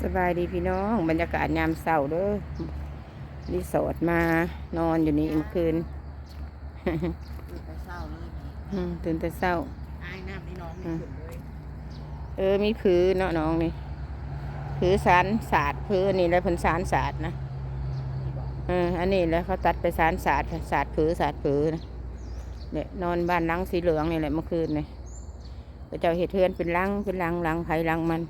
สบายดีพี่น้อง บรรยากาศยามเสาร์เด้อรีสอร์ทมานอนอยู่นี่เมื่อคืนคือไปเศร้าเลยอืมตื่นแต่เช้าอายน้ำนี่น้องนี่ขึ้นเลยเออมีผือเนาะน้องนี่ผือสารศาสตร์ผืออันนี้แหล้วเพิ่นสารศาสตร์นะนี่บอกเอออันนี้แหล้วเขาตัดไปสารศาสตร์ศาสตร์ผือศาสตร์ผือนะเนี่ยนอนบ้านหลังสีเหลืองนี่แหละเมื่อคืนนี่พระเจ้าเห็ดเทือนเป็นหลังเป็นหลังหลังไผ่หลังมัน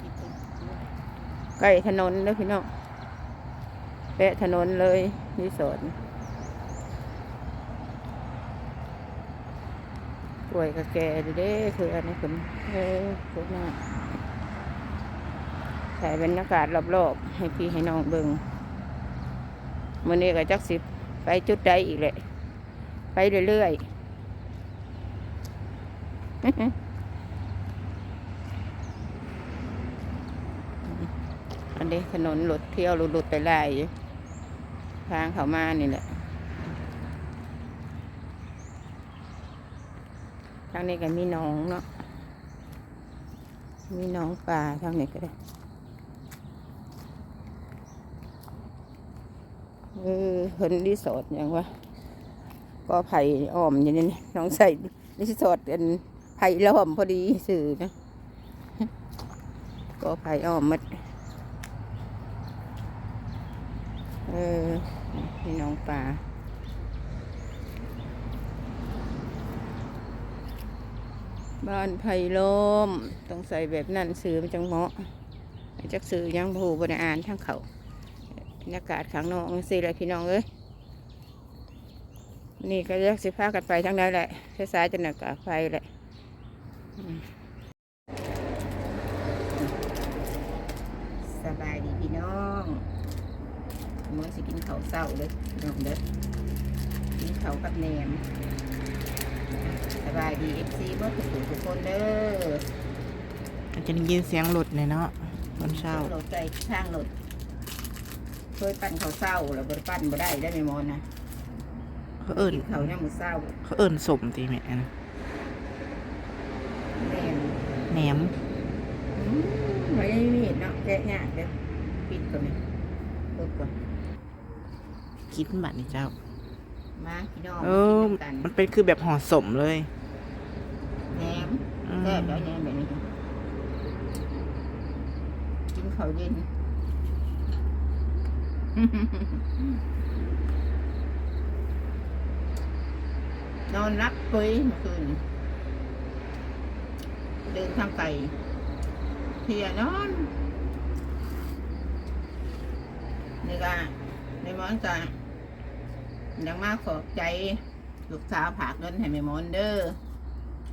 คิดถึงด้วย ใกล้ถนนเลยพี่น้องแปะถนนเลยรีสอร์ทป่วยกับแกดิเด้คืออันนี้ผมเออคือหน้าถ่บรรยากาศรอบๆให้พี่ให้น้องเบิงมื่อนี้ก็จักสิบไปจุดใดอีกแหละไปเรื่อยๆ อันนี้ถนนรถเที่ยวรถรถไปไล่ทางเขามานี่แหละ ทางนี้ก็มีหน้องเนาะ มีหน้องป่าทางนี้ก็ได้เออเพิ่นรีสอร์ทอย่างวะก็ไผ่อ้อมอย่างนี้นี่น้องใส่รีสอร์ทเป็นไผ่ล้อมพอดีสื่อนะ ก็ไผ่อ้อมมัด เออพี่น้องป่าบ้านไผ่ลมต้องใส่แบบนั้นสื่อมันจังเหมาะจักสื่อยังผูบริอ่านทั้งเขาบรรยากาศข้างนอกสิเลยพี่น้องเอ้ยนี่ก็เลือกสิพากันไปทั้งนั้นแหละสายจะหนักกาไฟแหละอืมสบายดีพี่น้อง มื่อสิกินข้าวเศร้าเลยพี่น้องเด้อกินข้าวกับแหนมสบายดีเอฟซีเมื่อทุกทุกคนเด้อมันจะได้ยินเสียงหลุดเลยเนาะตอนเช้าโหลดใจช่างโหลดช่วยปั้นข้าวเศร้าแล้วบ่ได้ปั้นบ่ได้ได้ไหมมอนนะเขาเอิ่นกินข้าวเนี่ยามมือเศร้าเขาเอิ่นสมตีแม่นะแม่นแหนมอืมไม่ได้มีดเนาะแกะยากเด้อปิดก่อนนี่เปิดก่อน กินบัดนี่เจ้า มาพี่น้องเออ กินกันมันเป็นคือแบบห่อสมเลยแหนมอืมแซ่บแล้วแหนมแบบนี้กินข้าวเย็น นอนรับปุ้ยเมื่อคืนเดินทางไกลเพลียนอนนี่ก็ในหมอนก็ ยังมาขอบใจลูกสาวผากเงินให้แม่มอนเด้อ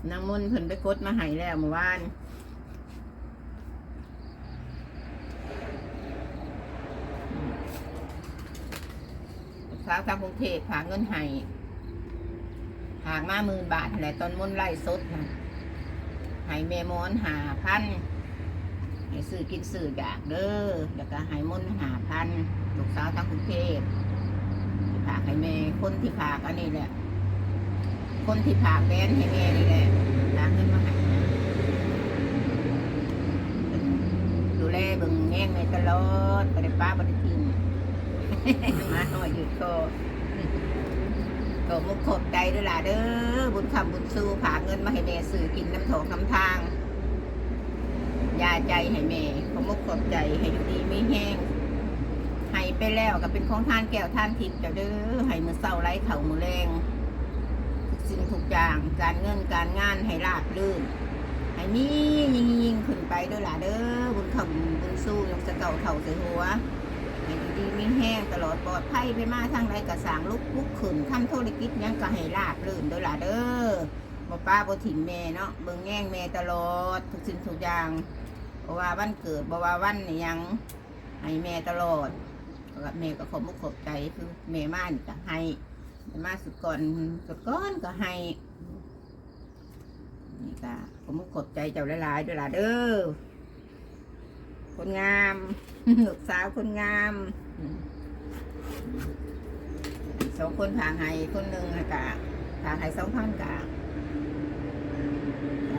นางมุนเพิ่นไปกดมาให้แล้วเมื่อวานสาวทางกรุงเทพผากเงินให้หากมาหมื่นบาทแหละตอนมุนไล่สดนะให้แม่มอนหาพันให้ซื้อกินซื้ออยากเด้อแล้วก็ให้มุนหาพันลูกสาวทางกรุงเทพ ฝากให้แม่คนที่ฝากอันนี้แหละ คนที่ฝากแบนให้แม่นี่แหละฝากเงินมาให้นะดูแลเบิ่งแง่งแม่ตลอดบ่ได้ป้าบ่ได้ทิ้งมาหน่อยหยุดก็ก็มุกขอบใจด้วยล่ะเด้อบุญคำบุญสู้ผากเงินมาให้แม่ซื้อกินน้ำถงน้ำทางยาใจให้แม่ขอมุกขอบใจให้อยู่ดีไม่แห้ง แล้วก็เป็นของทานแก้วทานทิพย์เจ้าเด้อให้มือเศร้าไร้เข่ามือแรงทุกสิ่งทุกอย่างการเงินการงานให้ราบรื่นให้มียิ่งยิ่งขึ้นไปด้วยล่ะเด้อบุญคำบุญสู้ยังจะเก่าเข่าใส่หัวให้อยู่ดีมีแห้งตลอดปลอดภัยไปมาทางใดกระสางลุกลุกขึ้นขั้นธุรกิจยังก็ให้ราบรื่นเด้อล่ะเด้อบ่ป้าบ่ถิ่มแม่เนาะเบิ่งแง่งแม่ตลอดทุกสิ่งทุกอย่างบ่ว่าวันเกิดบ่ว่าวันยังให้แม่ตลอด แล้วแม่ก็ขอบมุกขอบใจคือแม่มานี่ก็ให้แม่มาสุดก่อนสุดก้อนก็ให้นี่ก็ขอบมุกขอบใจเจ้าหลายๆด้อล่ะเด้อคนงามลูกสาวคนงามสองคนผางไห้คนหนึ่งกะผางไห้สองพันกะ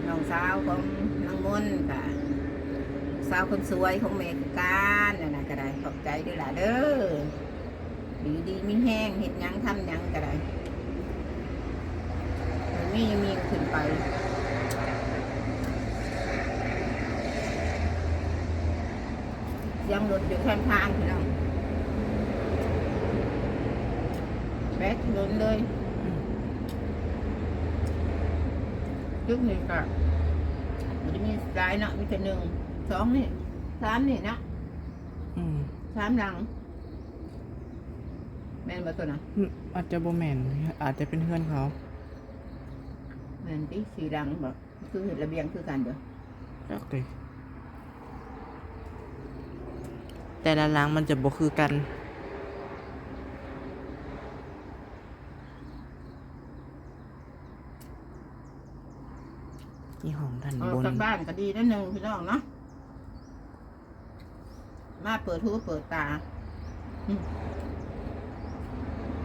น้องสาวของนางมนต์ค่ะ สาวคนสวยของเมกการนั่นนะก็ได้ขอบใจด้วยล่ะเด้อดีดีมีแห้งเห็ดยังทำยังก็ได้มันมียังมีขึ้นไปยังรถอยู่ข้างทางพี่น้องแบกถนนเลยยุคนี้ก็มันจะมีสายเนาะมีแต่หนึ่ง สองนี่สามนี่เนาะอืมสามหลัง แม่นบ่ตัวน่ะอืมอาจจะบ่แม่นอาจจะเป็นเพื่อนเขาแม่นที่สี่หลังบอกคือเห็นระเบียงคือกันเด้อจักเลยแต่ละหลังมันจะบ่คือกันนี่ห้องด้านออกบนจากบ้านก็ดีนั่นหนึ่งพี่น้องเนาะ มาเปิดหูเปิดตา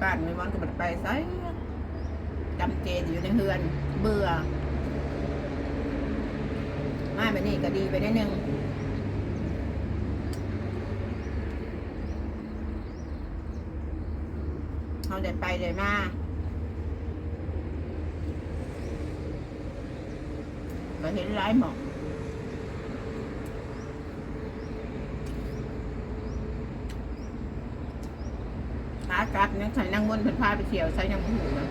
บ้านไม่มันก็บัดไปไสจำเจอยู่ในเฮือน เบื่อ มาแบบนี้ก็ดีไปนิดนึงเขาได้ไปได้มาก็เห็นหลายหมอกขากลับเนั่งใส่นั่งบนเพิ่นพาไปเที่ยวใส่ยังไม่หูนะ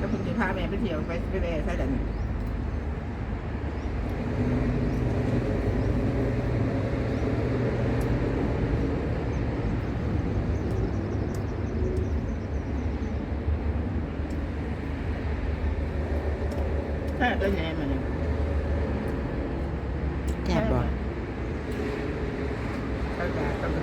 ก็เพิ่นจะพาแม่ไปเที่ยวไปไปแม่ใช่เดี๋ยวนี้ แค่ตัวแหนมมันเนี่ย แซ่บบ่ เข้าใจก็เ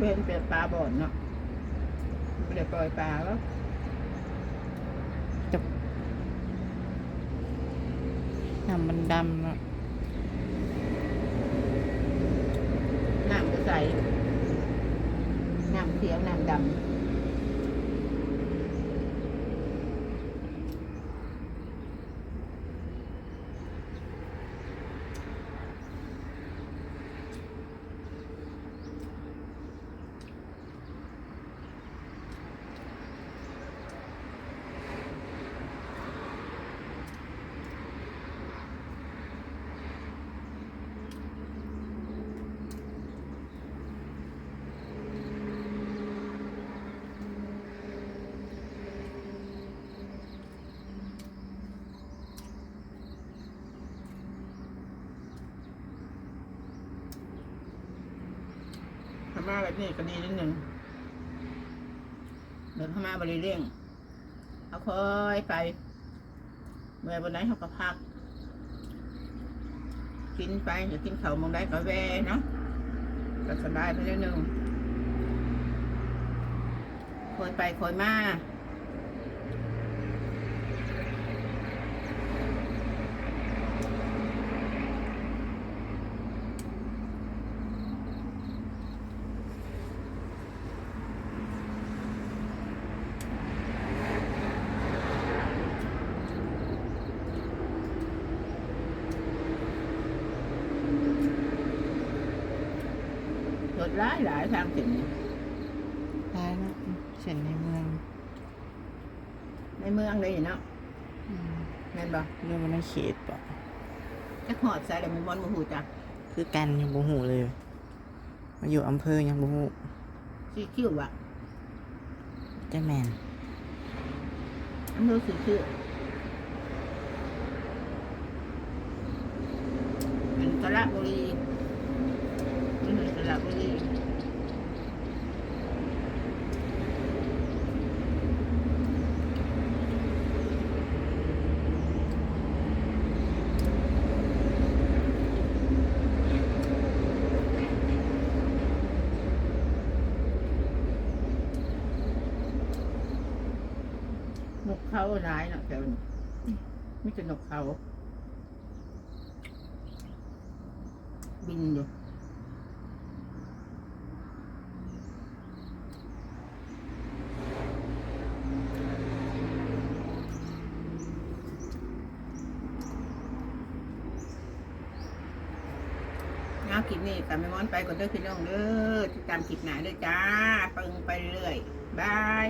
ป็นเป็นเป็ดปลาบ่อนเนาะไม่ได้ปล่อยปลาแล้วน้ำมันดำเนาะน้ำก็ใสน้ำเขียวน้ำดำ มาแบบนี้ก็ดีนิดหนึ่งเดินพม่าบริเร่งเอาค่อยไป เมื่อวันไหนเขาก็พัก กินไปอย่ากินเขามองได้ก็แวเนาะก็สบายไปนิดหนึ่งคอยไปคอยมา หลดหลายหลายทางถึงได้เนาะเช่นในเมืองในเมืองเลยเนาะอืมแม่นบ่เรื่องมันในเขตบ่จะหอดใส่แล้วมันบอลมูหูจักคือกันยังบ่ฮู้เลยมาอยู่อำเภอยังบ่ฮู้สีคิ้วอะจะแม่นอำเภอสีคิ้วเป็นสระบุรี เขาร้ายเนาะแต่ไม่จะนกเขา บินอยู่าคลิปนี้ตามไปม้อนไปก่อนเด้อพี่น้องเด้อติดตามคลิปหนาเด้อจ้าปึงไปเรื่อย บาย